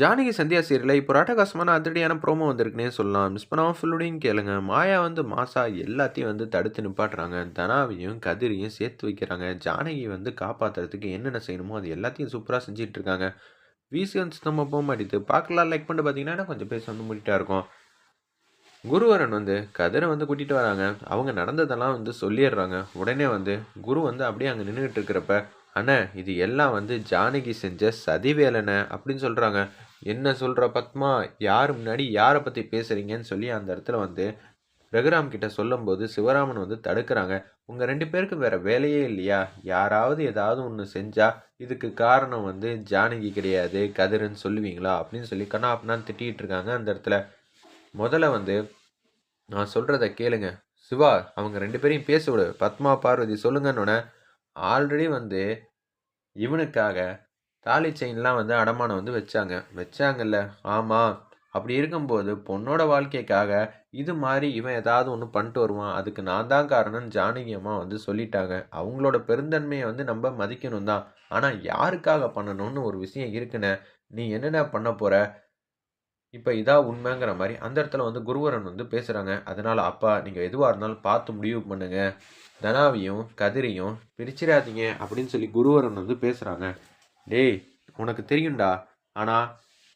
ஜானகி சந்தியா சீரியலில் இப்போ ராட்டகாசமான அதிரடியான ப்ரோமோ வந்திருக்குன்னே சொல்லலாம். மிஸ் பண்ணாமல் ஃபுல்லோடையும் கேளுங்க. மாயா வந்து மாசா எல்லாத்தையும் வந்து தடுத்து நிப்பாட்டுறாங்க. தனாவையும் கதிரையும் சேர்த்து வைக்கிறாங்க. ஜானகி வந்து காப்பாற்றுறதுக்கு என்னென்ன செய்யணுமோ அது எல்லாத்தையும் சூப்பராக செஞ்சிட்டு இருக்காங்க. விசி வந்து சுத்தமாக போக மாட்டேது பார்க்கலாம். லைக் பண்ணிட்டு பார்த்தீங்கன்னா கொஞ்சம் பேச வந்து முடிட்டா இருக்கும். குருவரன் வந்து கதிரை வந்து கூட்டிகிட்டு வராங்க. அவங்க நடந்ததெல்லாம் வந்து சொல்லிடுறாங்க. உடனே வந்து குரு வந்து அப்படியே அங்கே நின்றுட்டு இருக்கிறப்ப அண்ணே இது எல்லாம் வந்து ஜானகி செஞ்ச சதிவேலனை அப்படின்னு சொல்கிறாங்க என்ன சொல்கிற பத்மா? யார் முன்னாடி யாரை பற்றி பேசுகிறீங்கன்னு சொல்லி அந்த இடத்துல வந்து ரகுராம் கிட்ட சொல்லும்போது சிவராமன் வந்து தடுக்கிறாங்க. உங்கள் ரெண்டு பேருக்கு வேற வேலையே இல்லையா? யாராவது ஏதாவது ஒன்று செஞ்சால் இதுக்கு காரணம் வந்து ஜானகி கிடையாது கதிருன்னு சொல்லுவீங்களா? அப்படின்னு சொல்லி கண்ணா திட்டிகிட்டு இருக்காங்க அந்த இடத்துல. முதல்ல வந்து நான் சொல்கிறத கேளுங்க. சிவா அவங்க ரெண்டு பேரையும் பேச விடு. பத்மா பார்வதி சொல்லுங்கன்னொன்னே ஆல்ரெடி வந்து இவனுக்காக தாலி செயின்லாம் வந்து அடமானம் வந்து வச்சாங்க. வச்சாங்கல்ல? ஆமாம் அப்படி இருக்கும்போது பொண்ணோட வாழ்க்கைக்காக இது மாதிரி இவன் ஏதாவது ஒன்று பண்ணிட்டு வருவான். அதுக்கு நான் தான் காரணம்னு ஜானகி அம்மா வந்து சொல்லிட்டாங்க. அவங்களோட பெருந்தன்மையை வந்து நம்ம மதிக்கணும் தான் ஆனால் யாருக்காக பண்ணணும்னு ஒரு விஷயம் இருக்குன்னு நீ என்னென்ன பண்ண போகிற இப்போ இதாக உண்மைங்கிற மாதிரி அந்த இடத்துல வந்து குருவரன் வந்து பேசுகிறாங்க அதனால் அப்பா நீங்கள் எதுவாக இருந்தாலும் பார்த்து முடிவு பண்ணுங்க. தனாவையும் கதிரையும் பிரிச்சிடாதீங்க அப்படின்னு சொல்லி குருவரன் வந்து பேசுகிறாங்க டேய் உனக்கு தெரியும்டா. ஆனால்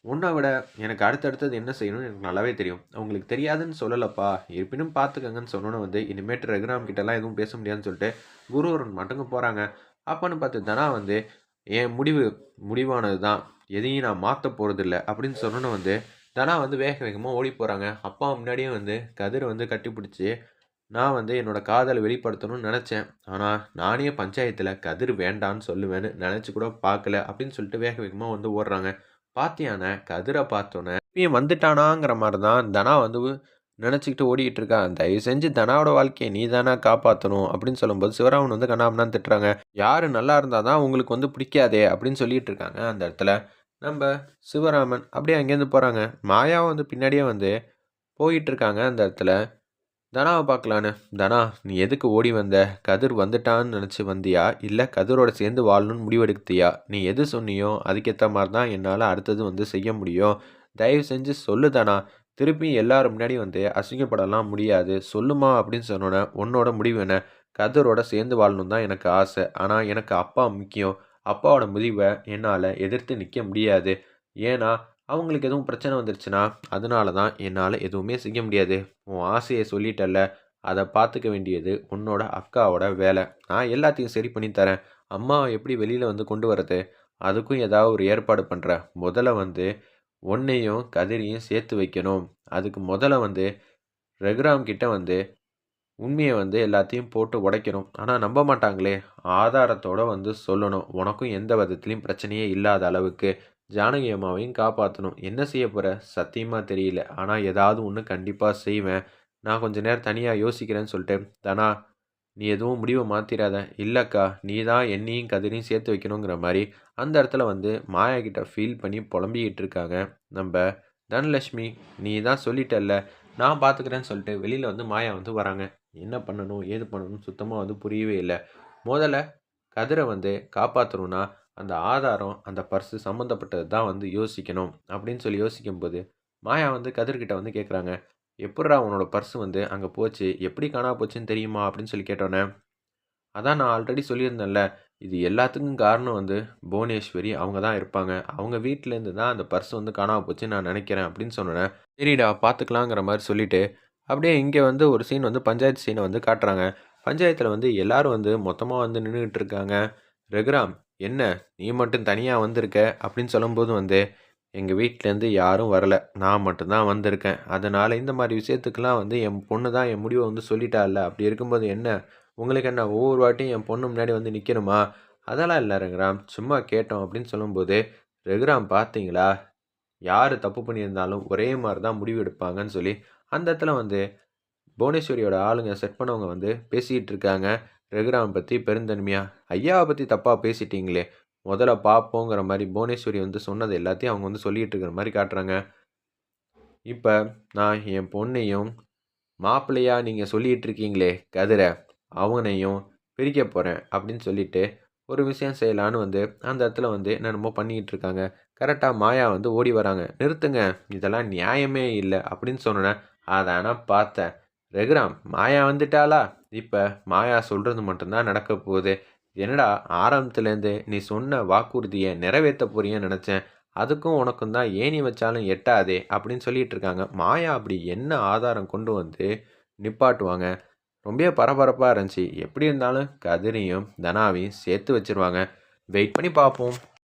உன்னை விட எனக்கு அடுத்தடுத்தது என்ன செய்யணும்னு எனக்கு நல்லாவே தெரியும். அவங்களுக்கு தெரியாதுன்னு சொல்லலப்பா. இருப்பினும் பார்த்துக்கங்கன்னு சொன்னோன்னு வந்து இனிமேட்டு ரகுராம் கிட்டலாம் எதுவும் பேச முடியாதுன்னு சொல்லிட்டு குருவரன் மட்டுங்க போகிறாங்க அப்பன்னு பார்த்து தனா வந்து என் முடிவு முடிவானது தான் எதையும் நான் மாற்ற போகிறதில்ல அப்படின்னு சொன்னோன்னு வந்து தனா வந்து வேக வேகமாக ஓடி போகிறாங்க அப்பா முன்னாடியே வந்து கதிர் வந்து கட்டிப்பிடிச்சி நான் வந்து என்னோடய காதலை வெளிப்படுத்தணும்னு நினச்சேன். ஆனால் நானே பஞ்சாயத்தில் கதிர் வேண்டான்னு சொல்லுவேன்னு நினச்சி கூட பார்க்கல அப்படின்னு சொல்லிட்டு வேக வேகமாக வந்து ஓடுறாங்க. பாத்தியான கதிரை பார்த்தோன்னே இப்பயும் வந்துட்டானாங்கிற மாதிரி தான் தனா வந்து நினச்சிக்கிட்டு ஓடிக்கிட்டு இருக்கான் தயவு செஞ்சு தனாவோட வாழ்க்கையை நீ தானே காப்பாற்றணும் அப்படின்னு சொல்லும்போது சிவராமன் வந்து கண்ணாமண்ணான்னு திட்டுறாங்க. யார் நல்லா இருந்தால் தான் உங்களுக்கு வந்து பிடிக்காதே அப்படின்னு சொல்லிகிட்டு இருக்காங்க அந்த இடத்துல. நம்ம சிவராமன் அப்படியே அங்கேருந்து போகிறாங்க மாயாவை வந்து பின்னாடியே வந்து போயிட்டு இருக்காங்க அந்த இடத்துல. தனாவை பார்க்கலான்னு. தனா நீ எதுக்கு ஓடி வந்த? கதிர் வந்துட்டான்னு நினச்சி வந்தியா? இல்லை கதிரோட சேர்ந்து வாழணும்னு முடிவெடுத்தியா நீ எது சொன்னியோ அதுக்கேற்ற மாதிரி தான் என்னால் அடுத்தது வந்து செய்ய முடியும். தயவு செஞ்சு சொல்லு தானா. திருப்பி எல்லாரும் முன்னாடி வந்து அசிங்கப்படலாம் முடியாது. சொல்லுமா அப்படின்னு சொன்னோன்னே உன்னோட முடிவு என்ன? கதிரோட சேர்ந்து வாழணும் தான் எனக்கு ஆசை. ஆனால் எனக்கு அப்பா முக்கியம். அப்பாவோட முடிவை என்னால் எதிர்த்து நிற்க முடியாது. ஏன்னா அவங்களுக்கு எதுவும் பிரச்சனை வந்துருச்சுன்னா அதனால தான் என்னால் எதுவுமே செய்ய முடியாது. உன் ஆசையை சொல்லிட்டல்ல. அதை பார்த்துக்க வேண்டியது உன்னோட அக்காவோட வேலை. நான் எல்லாத்தையும் சரி பண்ணி தரேன். அம்மாவை எப்படி வெளியில் வந்து கொண்டு வரது அதுக்கும் ஏதாவது ஒரு ஏற்பாடு பண்ணுறேன் முதல்ல வந்து ஒன்றையும் கதிரையும் சேர்த்து வைக்கணும். அதுக்கு முதல்ல வந்து ரகுராம் கிட்ட வந்து உண்மையை வந்து எல்லாத்தையும் போட்டு உடைக்கணும். ஆனால் நம்ப மாட்டாங்களே. ஆதாரத்தோடு வந்து சொல்லணும். உனக்கும் எந்த விதத்துலேயும் பிரச்சனையே இல்லாத அளவுக்கு ஜானகி அம்மாவையும் காப்பாற்றணும் என்ன செய்ய போகிற சத்தியமாக தெரியல. ஆனால் ஏதாவது ஒன்று கண்டிப்பாக செய்வேன். நான் கொஞ்ச நேரம் தனியாக யோசிக்கிறேன்னு சொல்லிட்டு தனா நீ எதுவும் முடிவை மாற்றிடாத இல்லைக்கா நீ தான் என்னையும் கதிரையும் சேர்த்து வைக்கணுங்கிற மாதிரி அந்த இடத்துல வந்து மாயா கிட்ட ஃபீல் பண்ணி புலம்பிக்கிட்டு இருக்காங்க. நம்ம தனலட்சுமி நீ தான் சொல்லிட்டல்ல. நான் பார்த்துக்கிறேன்னு சொல்லிட்டு வெளியில் வந்து மாயா வந்து வராங்க. என்ன பண்ணணும் ஏது பண்ணணும் சுத்தமாக வந்து புரியவே இல்லை. முதல்ல கதிரை வந்து காப்பாற்றணும்னா அந்த ஆதாரம் அந்த பர்ஸு சம்மந்தப்பட்டது தான் வந்து யோசிக்கணும் அப்படின்னு சொல்லி யோசிக்கும்போது மாயா வந்து கதிர்கிட்ட வந்து கேட்குறாங்க எப்பட்றா உன்னோட பர்ஸ் வந்து அங்கே போச்சு? எப்படி காணா போச்சுன்னு தெரியுமா? அப்படின்னு சொல்லி கேட்டோன்னே அதான் நான் ஆல்ரெடி சொல்லியிருந்தேன்ல இது எல்லாத்துக்கும் காரணம் வந்து புவனேஸ்வரி. அவங்க தான் இருப்பாங்க. அவங்க வீட்டிலேருந்து தான் அந்த பர்ஸ் வந்து காணாமல் போச்சுன்னு நான் நினைக்கிறேன். அப்படின்னு சொன்னேன் சரிடா பார்த்துக்கலாங்கிற மாதிரி சொல்லிவிட்டு அப்படியே இங்கே வந்து ஒரு சீன் வந்து பஞ்சாயத்து சீனை வந்து காட்டுறாங்க. பஞ்சாயத்தில் வந்து எல்லோரும் வந்து மொத்தமாக வந்து நின்றுக்கிட்டு இருக்காங்க. ரகுராம் என்ன? நீ மட்டும் தனியாக வந்திருக்க? அப்படின்னு சொல்லும்போது வந்து எங்கள் வீட்டிலேருந்து யாரும் வரலை. நான் மட்டும்தான் வந்திருக்கேன். அதனால் இந்த மாதிரி விஷயத்துக்கெலாம் வந்து என் பொண்ணு தான் என் முடிவை வந்து சொல்லிட்டால அப்படி இருக்கும்போது என்ன? உங்களுக்கு என்ன ஒவ்வொரு வாட்டியும் என் பொண்ணு முன்னாடி வந்து நிற்கணுமா அதெல்லாம் இல்லை ரகுராம். சும்மா கேட்டோம். அப்படின்னு சொல்லும்போது ரகுராம் பார்த்தீங்களா யார் தப்பு பண்ணியிருந்தாலும் ஒரே மாதிரி தான் முடிவு எடுப்பாங்கன்னு சொல்லி அந்த இடத்துல வந்து புவனேஸ்வரியோட ஆளுங்க செட் பண்ணவங்க வந்து பேசிக்கிட்டு இருக்காங்க. ரகுராம் பற்றி பெருந்தன்மையாக ஐயாவை பற்றி தப்பாக பேசிட்டீங்களே. முதல்ல பார்ப்போங்கிற மாதிரி புவனேஸ்வரி வந்து சொன்னது எல்லாத்தையும் அவங்க வந்து சொல்லிகிட்டு இருக்கிற மாதிரி காட்டுறாங்க. இப்போ நான் என் பொண்ணையும் மாப்பிள்ளையாக நீங்கள் சொல்லிகிட்டு இருக்கீங்களே கதிரை அவனையும் பிரிக்க போகிறேன் அப்படின்னு சொல்லிட்டு ஒரு விஷயம் செய்யலான்னு வந்து அந்த இடத்துல வந்து என்னென்னமோ பண்ணிக்கிட்டு இருக்காங்க. கரெக்டாக மாயா வந்து ஓடி வராங்க. நிறுத்துங்க. இதெல்லாம் நியாயமே இல்லை. அப்படின்னு அதை அதானா பார்த்தேன். ரகுராம் மாயா வந்துட்டாளா? இப்போ மாயா சொல்கிறது மட்டும்தான் நடக்க போகுது. என்னடா ஆரம்பத்துலேருந்து நீ சொன்ன வாக்குறுதியை நிறைவேற்ற போறியன்னு நினச்சேன். அதுக்கும் உனக்கும் தான் ஏணி வச்சாலும் எட்டாதே அப்படின்னு சொல்லிட்டு இருக்காங்க. மாயா அப்படி என்ன ஆதாரம் கொண்டு வந்து நிப்பாட்டுவாங்க? ரொம்ப பரபரப்பாக இருந்துச்சு. எப்படி இருந்தாலும் கதிரையும் தனாவையும் சேர்த்து வச்சிருவாங்க. வெயிட் பண்ணி பார்ப்போம்.